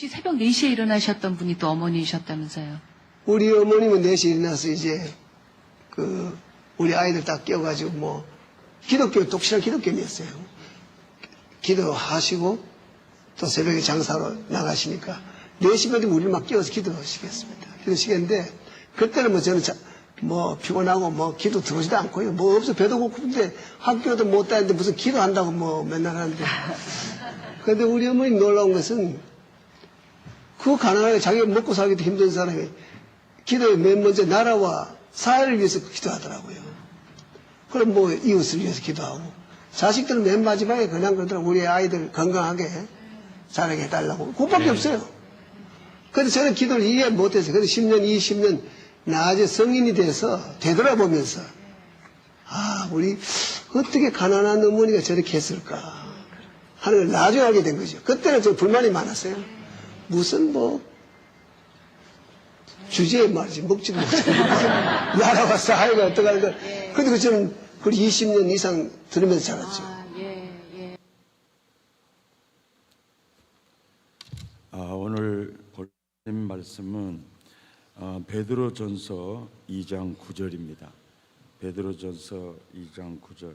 혹시 새벽 4시에 일어나셨던 분이 또 어머니이셨다면서요? 우리 어머님은 4시에 일어나서 이제 그 우리 아이들 딱 깨워가지고 뭐 기독교 독실한 기독교인이었어요. 기도하시고 또 새벽에 장사로 나가시니까 4시까지 우리를 막 깨워서 기도하시겠습니다. 기도시겠는데 그때는 뭐 저는 자- 뭐 피곤하고 뭐 기도 들어오지도 않고요. 뭐 없어 배도 고픈데 학교도 못 다니는데 무슨 기도한다고 뭐 맨날 하는데. 근데 우리 어머니 놀라운 것은 그 가난하게 자기가 먹고 살기도 힘든 사람이 기도에 맨 먼저 나라와 사회를 위해서 기도하더라고요. 그럼 뭐 이웃을 위해서 기도하고 자식들은 맨 마지막에 그냥 그러더라고 우리 아이들 건강하게 자라게 해달라고 그것밖에 없어요. 근데 저는 기도를 이해 못해서 그래서 10년, 20년 나중에 성인이 돼서 되돌아보면서 아 우리 어떻게 가난한 어머니가 저렇게 했을까 하는 걸 나중에 알게 된 거죠. 그때는 좀 불만이 많았어요. 무슨 뭐 주제에 말이지 먹지도 못하고 나라와 사회가 어떡하는 걸 근데 그 저는 그 20년 이상 들으면서 자랐죠 아, 오늘 본님 말씀은 어, 베드로전서 2장 9절입니다. 베드로전서 2장 9절.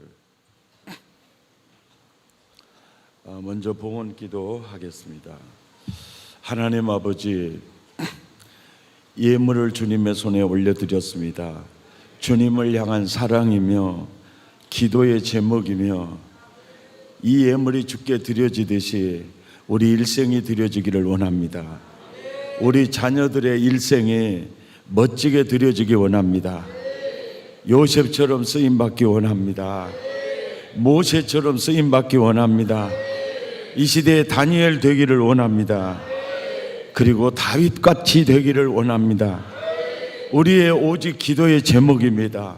어, 먼저 봉헌 기도하겠습니다. 하나님 아버지 예물을 주님의 손에 올려드렸습니다. 주님을 향한 사랑이며 기도의 제목이며 이 예물이 주께 드려지듯이 우리 일생이 드려지기를 원합니다. 우리 자녀들의 일생이 멋지게 드려지기 원합니다. 요셉처럼 쓰임 받기 원합니다. 모세처럼 쓰임 받기 원합니다. 이 시대에 다니엘 되기를 원합니다. 그리고 다윗같이 되기를 원합니다. 우리의 오직 기도의 제목입니다.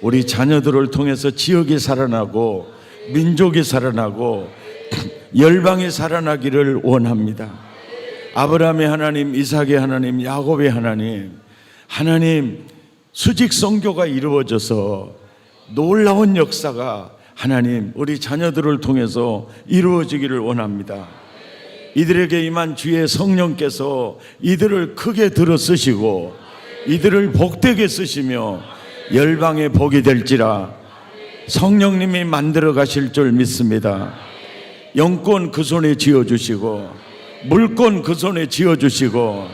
우리 자녀들을 통해서 지역이 살아나고 민족이 살아나고 열방이 살아나기를 원합니다. 아브라함의 하나님, 이삭의 하나님, 야곱의 하나님, 하나님 수직 성교가 이루어져서 놀라운 역사가 하나님 우리 자녀들을 통해서 이루어지기를 원합니다. 이들에게 임한 주의 성령께서 이들을 크게 들어 쓰시고 이들을 복되게 쓰시며 열방의 복이 될지라 성령님이 만들어 가실 줄 믿습니다. 영권 그 손에 쥐어 주시고 물권 그 손에 쥐어 주시고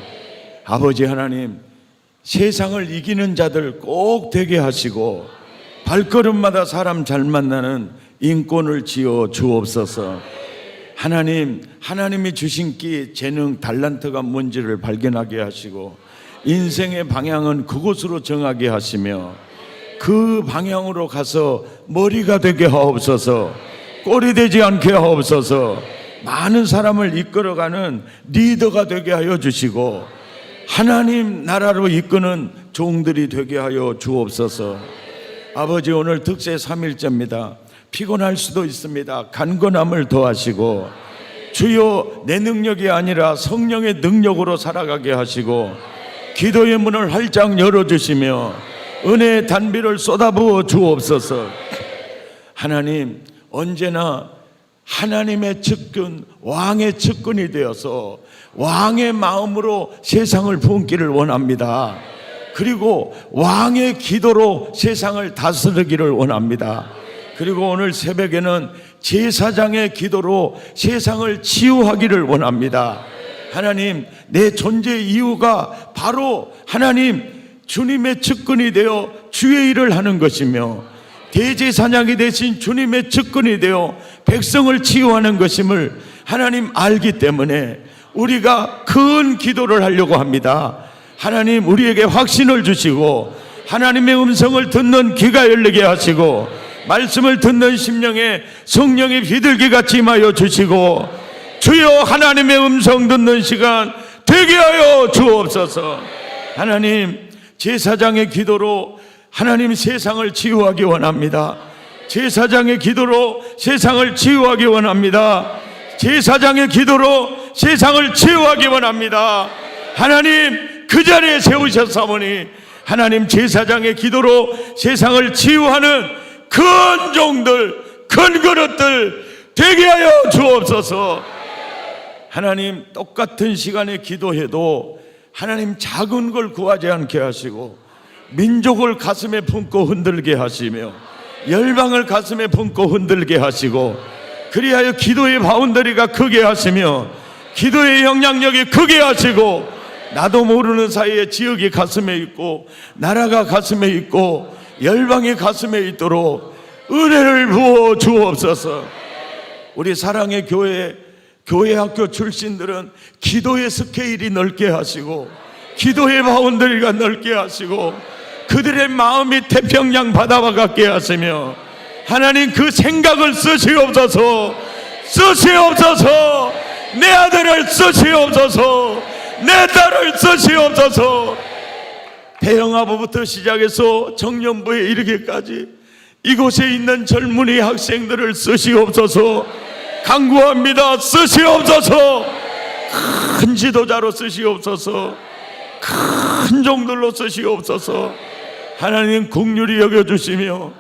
아버지 하나님 세상을 이기는 자들 꼭 되게 하시고 발걸음마다 사람 잘 만나는 인권을 지어 주옵소서. 하나님, 하나님이 주신 끼, 재능, 달란트가 뭔지를 발견하게 하시고 인생의 방향은 그곳으로 정하게 하시며 그 방향으로 가서 머리가 되게 하옵소서. 꼴이 되지 않게 하옵소서. 많은 사람을 이끌어가는 리더가 되게 하여 주시고 하나님 나라로 이끄는 종들이 되게 하여 주옵소서. 아버지 오늘 특세 3일째입니다. 피곤할 수도 있습니다. 간건함을 더하시고 주여 내 능력이 아니라 성령의 능력으로 살아가게 하시고 기도의 문을 활짝 열어주시며 은혜의 단비를 쏟아부어 주옵소서. 하나님 언제나 하나님의 측근 왕의 측근이 되어서 왕의 마음으로 세상을 품기를 원합니다. 그리고 왕의 기도로 세상을 다스리기를 원합니다. 그리고 오늘 새벽에는 제사장의 기도로 세상을 치유하기를 원합니다. 하나님, 내 존재 이유가 바로 하나님 주님의 측근이 되어 주의 일을 하는 것이며 대제사장이 되신 주님의 측근이 되어 백성을 치유하는 것임을 하나님 알기 때문에 우리가 큰 기도를 하려고 합니다. 하나님 우리에게 확신을 주시고 하나님의 음성을 듣는 귀가 열리게 하시고 말씀을 듣는 심령에 성령의 비둘기 같이 임하여 주시고 주여 하나님의 음성 듣는 시간 되게 하여 주옵소서. 하나님 제사장의 기도로 하나님 세상을 치유하기 원합니다. 제사장의 기도로 세상을 치유하기 원합니다. 제사장의 기도로 세상을 치유하기 원합니다. 하나님 그 자리에 세우셨사오니 하나님 제사장의 기도로 세상을 치유하는 큰 종들 큰 그릇들 되게 하여 주옵소서. 하나님 똑같은 시간에 기도해도 하나님 작은 걸 구하지 않게 하시고 민족을 가슴에 품고 흔들게 하시며 열방을 가슴에 품고 흔들게 하시고 그리하여 기도의 바운더리가 크게 하시며 기도의 영향력이 크게 하시고 나도 모르는 사이에 지역이 가슴에 있고 나라가 가슴에 있고 열방이 가슴에 있도록 은혜를 부어 주옵소서. 우리 사랑의 교회 교회 학교 출신들은 기도의 스케일이 넓게 하시고 기도의 바운더리가 넓게 하시고 그들의 마음이 태평양 바다와 같게 하시며 하나님 그 생각을 쓰시옵소서. 쓰시옵소서. 내 아들을 쓰시옵소서 내 딸을 쓰시옵소서. 대형아부부터 시작해서 청년부에 이르기까지 이곳에 있는 젊은이 학생들을 쓰시옵소서. 강구합니다. 쓰시옵소서. 큰 지도자로 쓰시옵소서. 큰 종들로 쓰시옵소서. 하나님 국률이 여겨주시며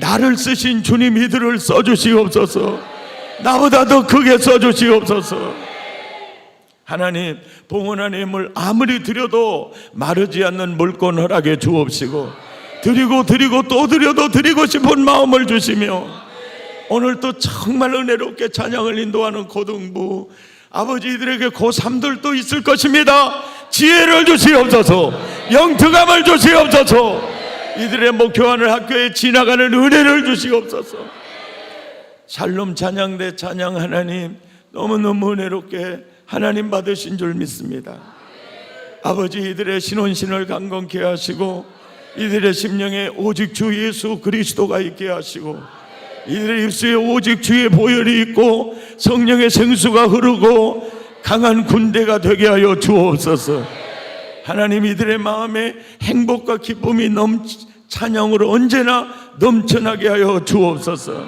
나를 쓰신 주님 이들을 써주시옵소서. 나보다 더 크게 써주시옵소서 하나님 봉헌한 힘을 아무리 드려도 마르지 않는 물건 허락해 주옵시고 드리고 드리고 또 드려도 드리고 싶은 마음을 주시며 오늘 또 정말 은혜롭게 찬양을 인도하는 고등부 아버지들에게 고3들도 있을 것입니다. 지혜를 주시옵소서. 영특함을 주시옵소서. 이들의 목표하는 학교에 지나가는 은혜를 주시옵소서. 샬롬 찬양대 찬양 하나님 너무너무 은혜롭게 하나님 받으신 줄 믿습니다. 아버지 이들의 신혼신을 강건케 하시고 이들의 심령에 오직 주 예수 그리스도가 있게 하시고 이들의 입술에 오직 주의 보혈이 있고 성령의 생수가 흐르고 강한 군대가 되게 하여 주옵소서. 하나님 이들의 마음에 행복과 기쁨이 넘 찬양으로 언제나 넘쳐나게 하여 주옵소서.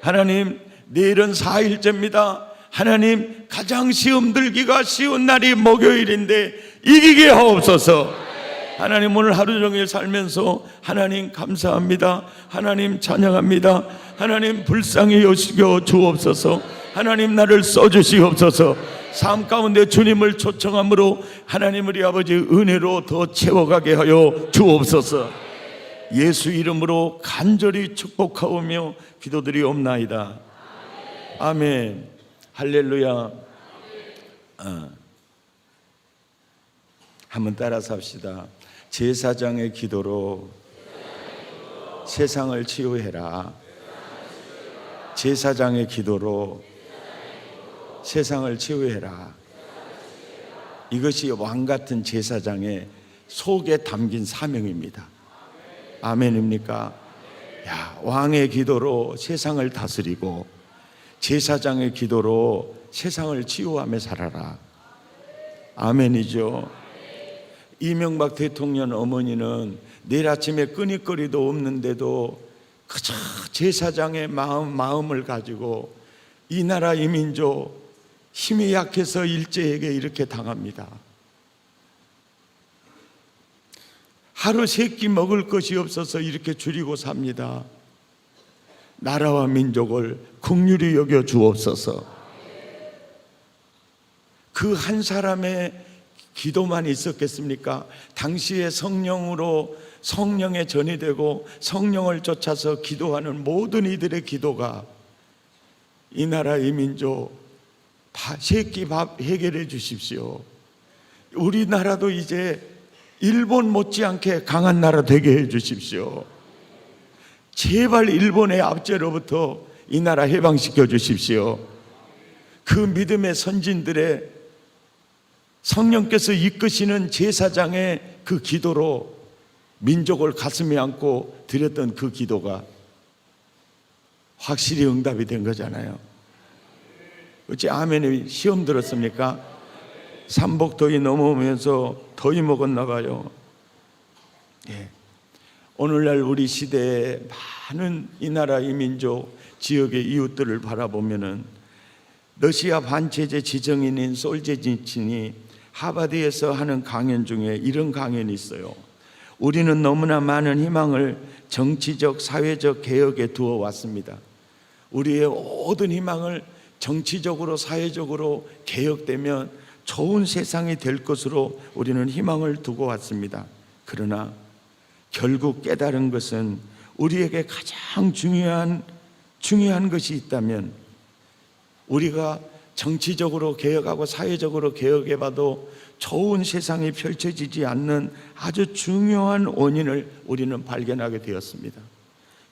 하나님 내일은 4일째입니다. 하나님 가장 시험 들기가 쉬운 날이 목요일인데 이기게 하옵소서. 하나님 오늘 하루 종일 살면서 하나님 감사합니다. 하나님 찬양합니다. 하나님 불쌍히 여시겨 주옵소서. 하나님 나를 써주시옵소서. 삶 가운데 주님을 초청함으로 하나님 우리 아버지 은혜로 더 채워가게 하여 주옵소서. 예수 이름으로 간절히 축복하오며 기도드리옵나이다. 아멘. 할렐루야. 어. 한번 따라서 합시다. 제사장의 기도로 세상을 치유해라. 제사장의 기도로 세상을 치유해라. 이것이 왕 같은 제사장의 속에 담긴 사명입니다. 아멘입니까? 야, 왕의 기도로 세상을 다스리고 제사장의 기도로 세상을 치유하며 살아라. 아멘이죠. 이명박 대통령 어머니는 내일 아침에 끈이거리도 없는데도 그저 제사장의 마음, 마음을 가지고 이 나라 이 민족 힘이 약해서 일제에게 이렇게 당합니다. 하루 세 끼 먹을 것이 없어서 이렇게 줄이고 삽니다. 나라와 민족을 국률이 여겨 주옵소서. 그 한 사람의 기도만 있었겠습니까? 당시에 성령으로 성령에 전이 되고 성령을 쫓아서 기도하는 모든 이들의 기도가 이 나라 이 민족 세끼 밥 해결해 주십시오. 우리나라도 이제 일본 못지않게 강한 나라 되게 해 주십시오. 제발 일본의 압제로부터 이 나라 해방시켜 주십시오. 그 믿음의 선진들의 성령께서 이끄시는 제사장의 그 기도로 민족을 가슴에 안고 드렸던 그 기도가 확실히 응답이 된 거잖아요. 어찌 아멘이 시험 들었습니까? 삼복더위 넘어오면서 더위 먹었나 봐요. 예. 오늘날 우리 시대에 많은 이 나라 이 민족 지역의 이웃들을 바라보면은 러시아 반체제 지정인인 솔제지친이 하바드에서 하는 강연 중에 이런 강연이 있어요. 우리는 너무나 많은 희망을 정치적, 사회적 개혁에 두어 왔습니다. 우리의 모든 희망을 정치적으로 사회적으로 개혁되면 좋은 세상이 될 것으로 우리는 희망을 두고 왔습니다. 그러나 결국 깨달은 것은 우리에게 가장 중요한 중요한 것이 있다면 우리가 정치적으로 개혁하고 사회적으로 개혁해 봐도 좋은 세상이 펼쳐지지 않는 아주 중요한 원인을 우리는 발견하게 되었습니다.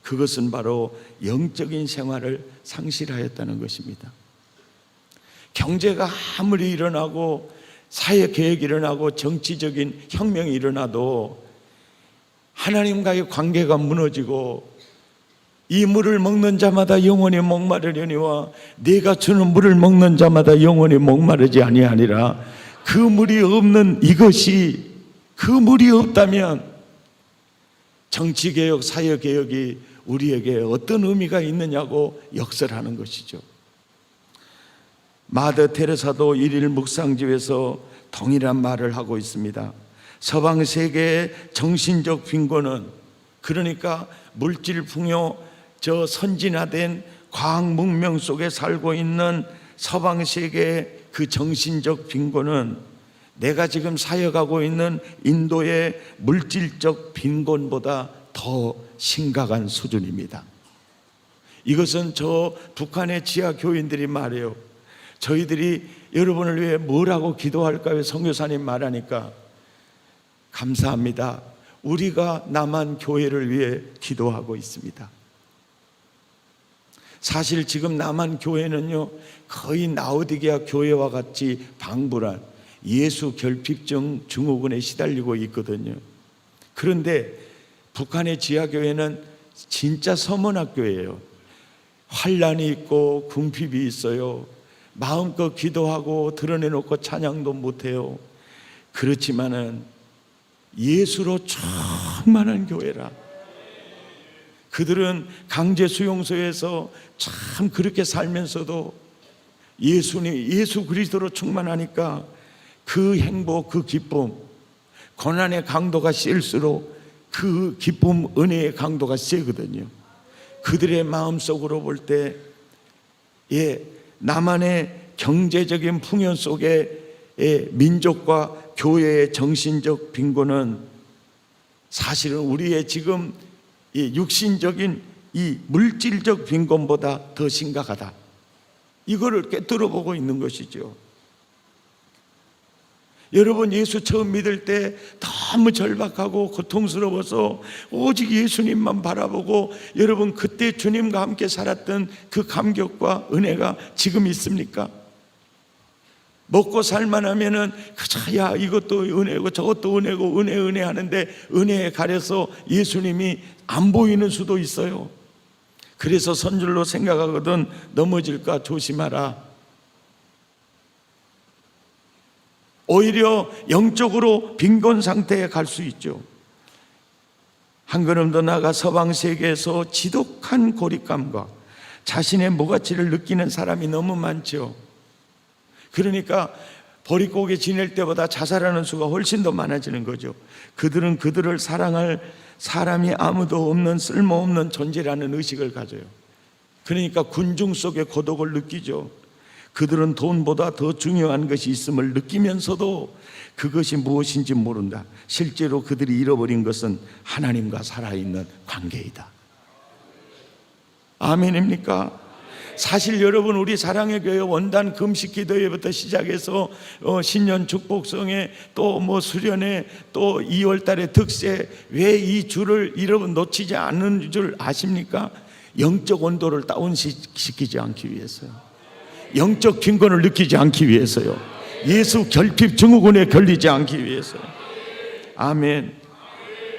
그것은 바로 영적인 생활을 상실하였다는 것입니다. 경제가 아무리 일어나고 사회 개혁이 일어나고 정치적인 혁명이 일어나도 하나님과의 관계가 무너지고 이 물을 먹는 자마다 영원히 목마르려니와 내가 주는 물을 먹는 자마다 영원히 목마르지 아니하니라 그 물이 없는 이것이 그 물이 없다면 정치 개혁, 사회 개혁이 우리에게 어떤 의미가 있느냐고 역설하는 것이죠. 마더 테레사도 일일 묵상집에서 동일한 말을 하고 있습니다. 서방 세계의 정신적 빈곤은 그러니까 물질 풍요 저 선진화된 과학 문명 속에 살고 있는 서방 세계의 그 정신적 빈곤은 내가 지금 사역하고 있는 인도의 물질적 빈곤보다 더 심각한 수준입니다. 이것은 저 북한의 지하 교인들이 말해요. 저희들이 여러분을 위해 뭐라고 기도할까요? 성교사님 말하니까 감사합니다. 우리가 남한 교회를 위해 기도하고 있습니다. 사실 지금 남한 교회는요 거의 나우디게아 교회와 같이 방불한 예수 결핍증 증후군에 시달리고 있거든요. 그런데 북한의 지하 교회는 진짜 서문학교예요. 환란이 있고 궁핍이 있어요. 마음껏 기도하고 드러내놓고 찬양도 못해요. 그렇지만은 예수로 충만한 교회라. 그들은 강제 수용소에서 참 그렇게 살면서도 예수님, 예수 그리스도로 충만하니까 그 행복, 그 기쁨, 고난의 강도가 셀수록 그 기쁨, 은혜의 강도가 세거든요. 그들의 마음속으로 볼 때, 예, 나만의 경제적인 풍요 속에 의 민족과 교회의 정신적 빈곤은 사실은 우리의 지금 이 육신적인 이 물질적 빈곤보다 더 심각하다. 이거를 깨뜨려 보고 있는 것이죠. 여러분 예수 처음 믿을 때 너무 절박하고 고통스러워서 오직 예수님만 바라보고 여러분 그때 주님과 함께 살았던 그 감격과 은혜가 지금 있습니까? 먹고 살만 하면은 그저 야 이것도 은혜고 저것도 은혜고 은혜 은혜 하는데 은혜에 가려서 예수님이 안 보이는 수도 있어요. 그래서 선줄로 생각하거든 넘어질까 조심하라. 오히려 영적으로 빈곤 상태에 갈 수 있죠. 한 걸음 더 나아가 서방 세계에서 지독한 고립감과 자신의 무가치를 느끼는 사람이 너무 많죠. 그러니까 보릿고개 지낼 때보다 자살하는 수가 훨씬 더 많아지는 거죠. 그들은 그들을 사랑할 사람이 아무도 없는 쓸모없는 존재라는 의식을 가져요. 그러니까 군중 속의 고독을 느끼죠. 그들은 돈보다 더 중요한 것이 있음을 느끼면서도 그것이 무엇인지 모른다. 실제로 그들이 잃어버린 것은 하나님과 살아있는 관계이다. 아멘입니까? 사실 여러분 우리 사랑의 교회 원단 금식 기도회부터 시작해서 어, 신년 축복성에 또 뭐 수련회 또 2월 달에 득세 왜 이 줄을 여러분 놓치지 않는 줄 아십니까? 영적 온도를 다운시키지 않기 위해서요. 영적 빈곤을 느끼지 않기 위해서요. 예수 결핍 증후군에 걸리지 않기 위해서요. 아멘.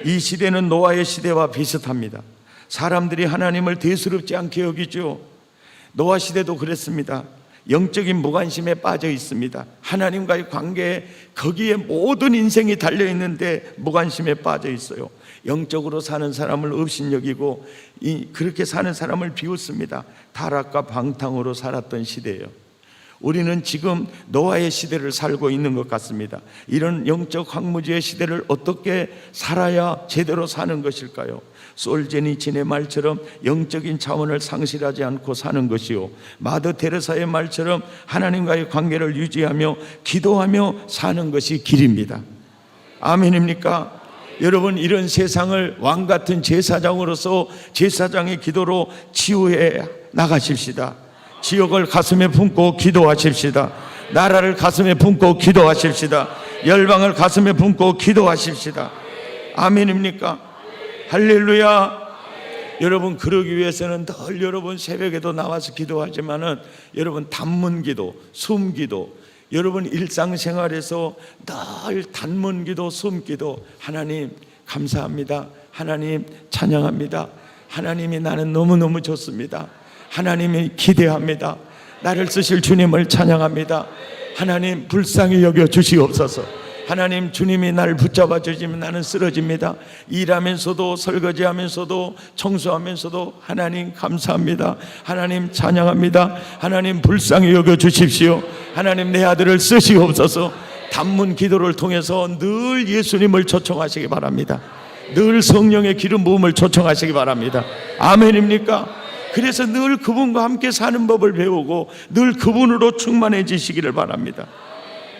이 시대는 노아의 시대와 비슷합니다. 사람들이 하나님을 대수롭지 않게 여기죠. 노아 시대도 그랬습니다. 영적인 무관심에 빠져 있습니다. 하나님과의 관계에 거기에 모든 인생이 달려 있는데 무관심에 빠져 있어요. 영적으로 사는 사람을 업신여기고 이 그렇게 사는 사람을 비웃습니다. 타락과 방탕으로 살았던 시대예요. 우리는 지금 노아의 시대를 살고 있는 것 같습니다. 이런 영적 황무지의 시대를 어떻게 살아야 제대로 사는 것일까요? 솔제니친의 말처럼 영적인 차원을 상실하지 않고 사는 것이요. 마더 테레사의 말처럼 하나님과의 관계를 유지하며 기도하며 사는 것이 길입니다. 아멘입니까? 여러분 이런 세상을 왕 같은 제사장으로서 제사장의 기도로 치유해 나가십시다. 지역을 가슴에 품고 기도하십시다. 나라를 가슴에 품고 기도하십시다. 열방을 가슴에 품고 기도하십시다. 아멘입니까? 할렐루야. 여러분 그러기 위해서는 늘 여러분 새벽에도 나와서 기도하지만은 여러분 단문 기도, 숨 기도, 여러분 일상생활에서 늘 단문 기도, 숨 기도 하나님 감사합니다. 하나님 찬양합니다. 하나님이 나는 너무너무 좋습니다. 하나님이 기대합니다. 나를 쓰실 주님을 찬양합니다. 하나님 불쌍히 여겨 주시옵소서. 하나님 주님이 나를 붙잡아 주시면 나는 쓰러집니다. 일하면서도 설거지하면서도 청소하면서도 하나님 감사합니다. 하나님 찬양합니다. 하나님 불쌍히 여겨 주십시오. 하나님 내 아들을 쓰시옵소서. 단문 기도를 통해서 늘 예수님을 초청하시기 바랍니다. 늘 성령의 기름 부음을 초청하시기 바랍니다. 아멘입니까? 그래서 늘 그분과 함께 사는 법을 배우고 늘 그분으로 충만해지시기를 바랍니다.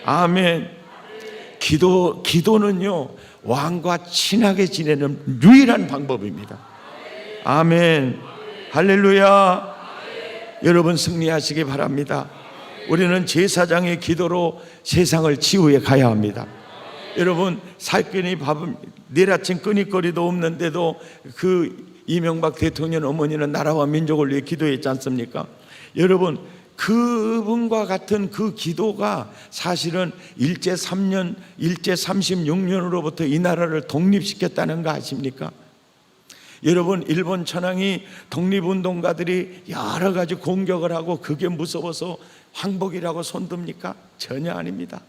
아멘. 기도 기도는요 왕과 친하게 지내는 유일한 방법입니다. 아멘. 할렐루야. 여러분 승리하시기 바랍니다. 우리는 제사장의 기도로 세상을 치유해 가야 합니다. 여러분 살균이 밥은 내일 아침 끈이거리도 없는데도 그 이명박 대통령 어머니는 나라와 민족을 위해 기도했지 않습니까? 여러분 그분과 같은 그 기도가 사실은 일제 3년, 일제 36년으로부터 이 나라를 독립시켰다는 거 아십니까? 여러분 일본 천황이 독립운동가들이 여러 가지 공격을 하고 그게 무서워서 황복이라고 손듭니까? 전혀 아닙니다.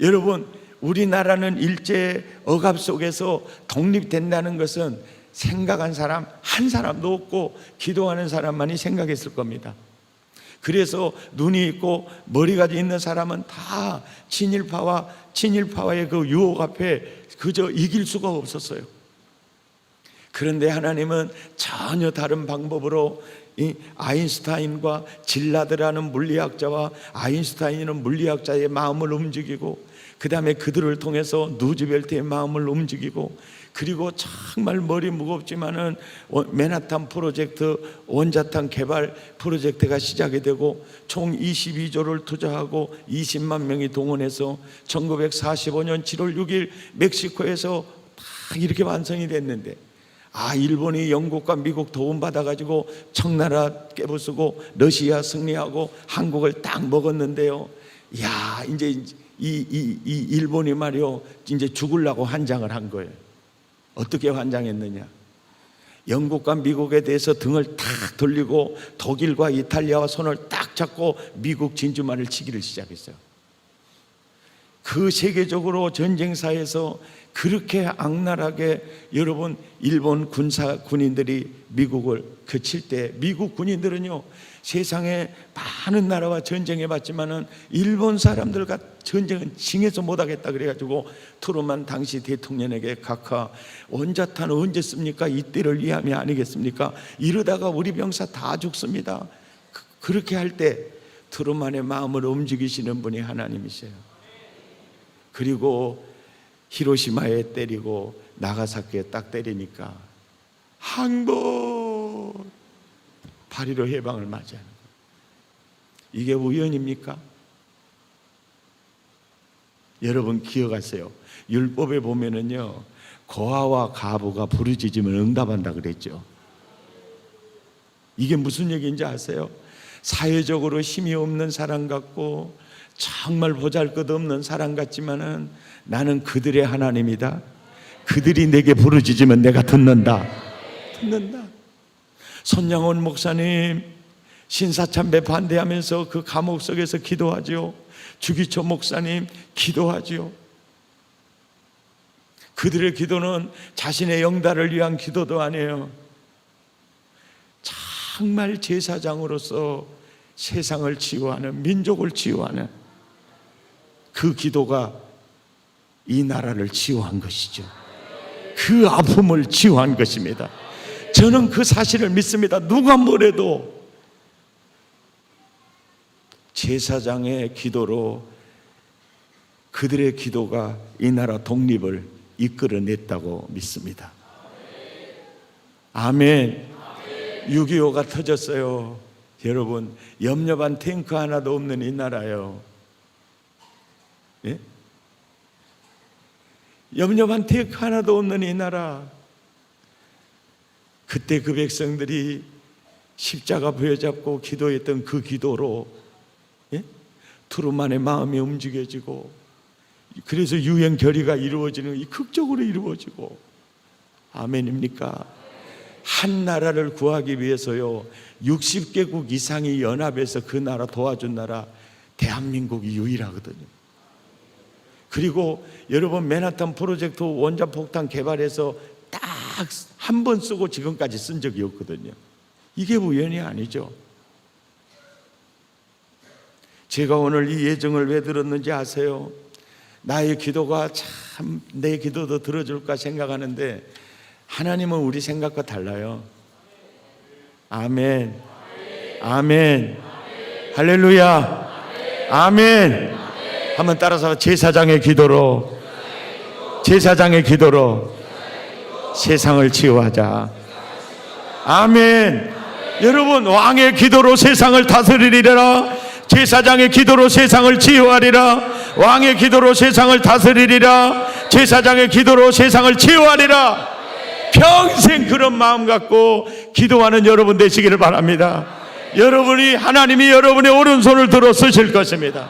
여러분 우리나라는 일제 억압 속에서 독립된다는 것은 생각한 사람 한 사람도 없고 기도하는 사람만이 생각했을 겁니다. 그래서 눈이 있고 머리가 있는 사람은 다 친일파와 친일파와의 그 유혹 앞에 그저 이길 수가 없었어요. 그런데 하나님은 전혀 다른 방법으로 이 아인슈타인과 질라드라는 물리학자와 아인슈타인은 물리학자의 마음을 움직이고 그 다음에 그들을 통해서 누즈벨트의 마음을 움직이고 그리고 정말 머리 무겁지만은 원- 맨하탄 프로젝트 원자탄 개발 프로젝트가 시작이 되고 총 22조를 투자하고 20만 명이 동원해서 1945년 7월 6일 멕시코에서 딱 이렇게 완성이 됐는데 아 일본이 영국과 미국 도움 받아가지고 청나라 깨부수고 러시아 승리하고 한국을 딱 먹었는데요. 야 이제 이, 이, 이 일본이 말이요 이제 죽으려고 환장을 한 거예요. 어떻게 환장했느냐? 영국과 미국에 대해서 등을 탁 돌리고 독일과 이탈리아와 손을 딱 잡고 미국 진주만을 치기를 시작했어요. 그 세계적으로 전쟁사에서 그렇게 악랄하게 여러분 일본 군사 군인들이 미국을 거칠 때 미국 군인들은요 세상에 많은 나라와 전쟁해 봤지만은 일본 사람들과 전쟁은 징해서 못하겠다 그래가지고 트루만 당시 대통령에게 각하 원자탄 언제 씁니까? 이때를 위함이 아니겠습니까? 이러다가 우리 병사 다 죽습니다. 그- 그렇게 할 때 트루만의 마음을 움직이시는 분이 하나님이세요. 그리고 히로시마에 때리고 나가사키에 딱 때리니까 항복 파리로 해방을 맞이하는. 이게 우연입니까? 여러분 기억하세요. 율법에 보면은요 고아와 가부가 부르짖으면 응답한다 그랬죠. 이게 무슨 얘기인지 아세요? 사회적으로 힘이 없는 사람 같고 정말 보잘것없는 사람 같지만은 나는 그들의 하나님이다. 그들이 내게 부르짖으면 내가 듣는다. 듣는다. 손양원 목사님 신사참배 반대하면서 그 감옥 속에서 기도하죠. 주기초 목사님 기도하죠. 그들의 기도는 자신의 영달을 위한 기도도 아니에요. 정말 제사장으로서 세상을 치유하는 민족을 치유하는 그 기도가 이 나라를 치유한 것이죠. 그 아픔을 치유한 것입니다. 저는 그 사실을 믿습니다. 누가 뭐래도 제사장의 기도로 그들의 기도가 이 나라 독립을 이끌어냈다고 믿습니다. 아멘. 6.25가 터졌어요. 여러분, 염려반 탱크 하나도 없는 이 나라요. 염려반 탱크 하나도 없는 이 나라. 그때 그 백성들이 십자가 부여잡고 기도했던 그 기도로 예? 투르만의 마음이 움직여지고 그래서 유행 결의가 이루어지는 이 극적으로 이루어지고 아멘입니까? 한 나라를 구하기 위해서요 60개국 이상이 연합해서 그 나라 도와준 나라 대한민국이 유일하거든요. 그리고 여러분 맨하탄 프로젝트 원자폭탄 개발해서 딱 한 번 쓰고 지금까지 쓴 적이 없거든요. 이게 우연이 아니죠. 제가 오늘 이 예정을 왜 들었는지 아세요? 나의 기도가 참 내 기도도 들어줄까 생각하는데 하나님은 우리 생각과 달라요. 아멘. 아멘. 할렐루야. 아멘. 한번 따라서 제사장의 기도로 제사장의 기도로 세상을 치유하자. 아멘. 여러분 왕의 기도로 세상을 다스리리라. 제사장의 기도로 세상을 치유하리라. 왕의 기도로 세상을 다스리리라. 제사장의 기도로 세상을 치유하리라. 평생 그런 마음 갖고 기도하는 여러분 되시기를 바랍니다. 여러분이 하나님이 여러분의 오른손을 들어 쓰실 것입니다.